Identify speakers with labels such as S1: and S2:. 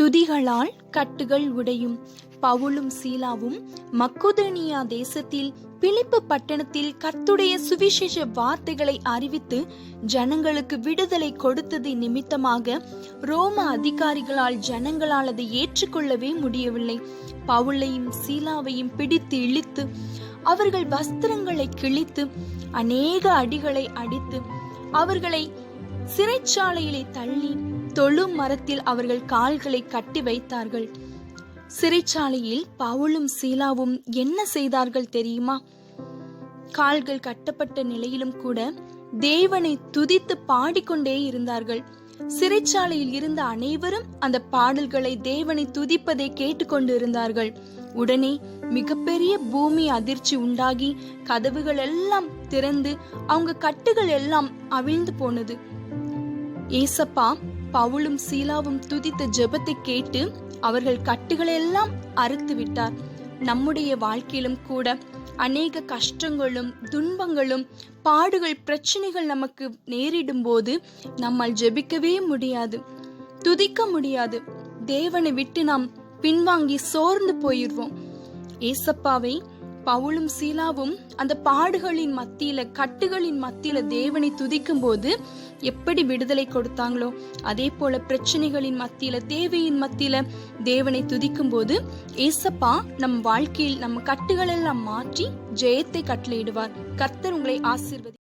S1: துதிகளால் கட்டுகள் உடையும். பவுலும் சீலாவும் மக்குதனியா தேசத்தில் பிலிப்பு பட்டணத்தில் கர்த்துடைய சுவிசேஷ வார்த்தைகளை அறிவித்து ஜனங்களுக்கு விடுதலை கொடுத்தது நிமித்தமாக ரோம அதிகாரிகளால் ஜனங்களால் அதை ஏற்றுக்கொள்ளவே முடியவில்லை. பவுலையும் சீலாவையும் பிடித்து இழித்து அவர்கள் வஸ்திரங்களை கிழித்து அநேக அடிகளை அடித்து அவர்களை சிறைச்சாலையிலே தள்ளி தொழு மரத்தில் அவர்கள் கால்களை கட்டி வைத்தார்கள். சிறைச்சாலையில் பவுலும் சீலாவும் என்ன செய்தார்கள் தெரியுமா? கால்கள் கட்டப்பட்ட நிலையிலும் கூட தேவனை துதித்து பாடிக்கொண்டே இருந்தார்கள். சிறைச்சாலையில் இருந்த அனைவரும் அந்த பாடல்களை தேவனை துதிப்பதை கேட்டுக்கொண்டு இருந்தார்கள். உடனே மிகப்பெரிய பூமி அதிர்ச்சி உண்டாகி கதவுகள் எல்லாம் திறந்து அவங்க கட்டுகள் எல்லாம் அவிழ்ந்து போனது. ஏசப்பா பவுலும் சீலாவும் துதித்த ஜெபத்தை கேட்டு அவர்கள் கட்டுகளெல்லாம் அறுத்து விட்டார் நம்முடைய வாழ்க்கையிலும் கூட அநேக கஷ்டங்களும் துன்பங்களும் பாடுகள் பிரச்சனைகள் நமக்கு நேரிடும் போது நம்மால் ஜெபிக்கவே முடியாது துதிக்க முடியாது. தேவனை விட்டு நாம் பின்வாங்கி சோர்ந்து போயிடுவோம். ஏசப்பாவை பவுலும் சீலாவும் அந்த பாடுகளின் மத்தியில கட்டுகளின் மத்தியில தேவனை துதிக்கும் போது எப்படி விடுதலை கொடுத்தாங்களோ அதே போல பிரச்சனைகளின் மத்தியில தேவையின் மத்தியில தேவனை துதிக்கும் போது ஏசப்பா நம் வாழ்க்கையில் நம்ம கட்டுகளெல்லாம் மாற்றி ஜெயத்தை கட்டளையிடுவார். கர்த்தர் உங்களை ஆசீர்வதி